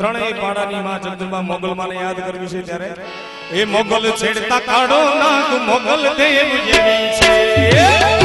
ત્રણેય પાડાની માં જગદંબા મોગલ માને યાદ કરવી છે ત્યારે? એ મોગલ છેડતા કાઢો નાગ મોગલ દેવ જેવી છે.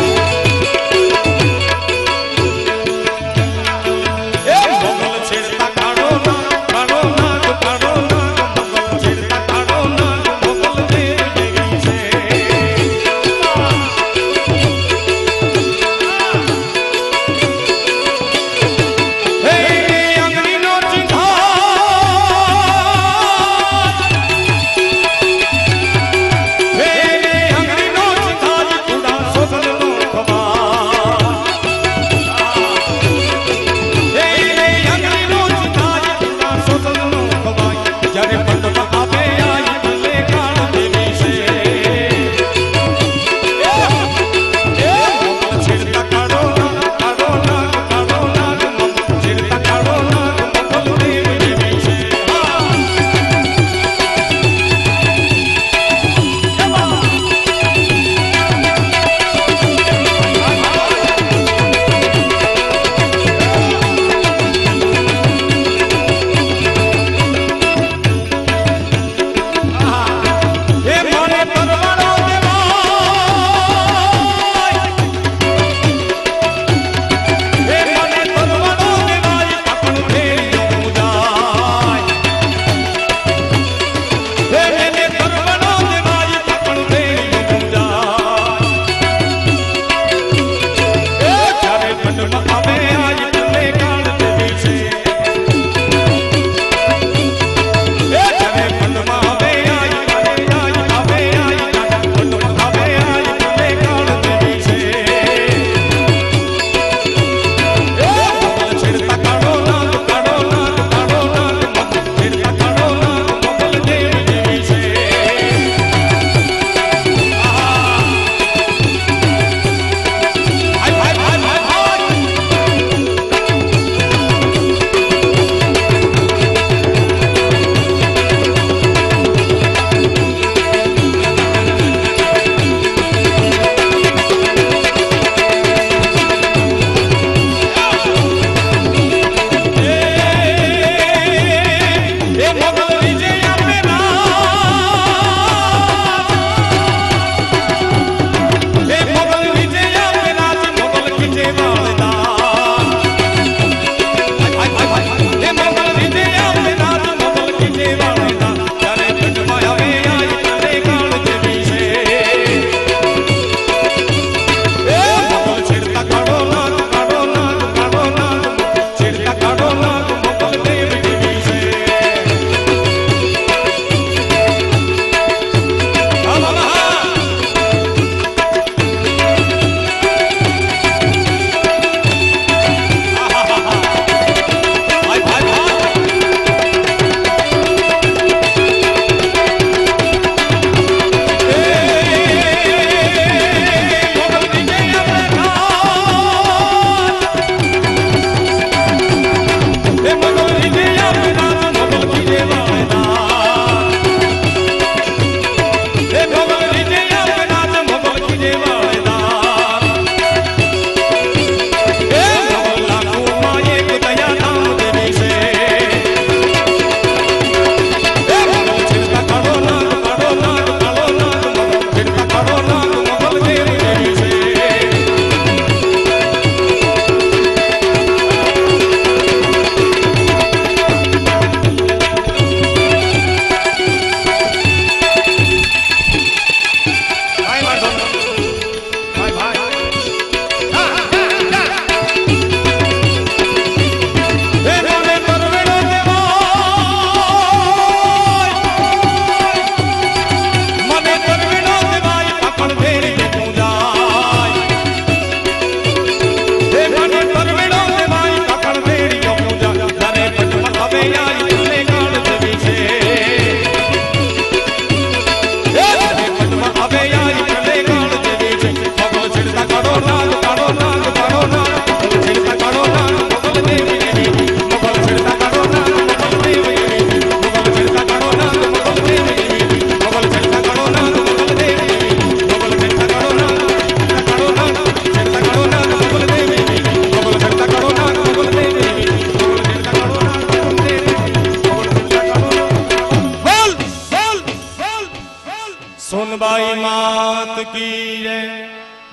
सुन मात की रे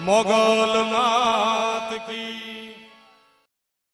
मोगल मात की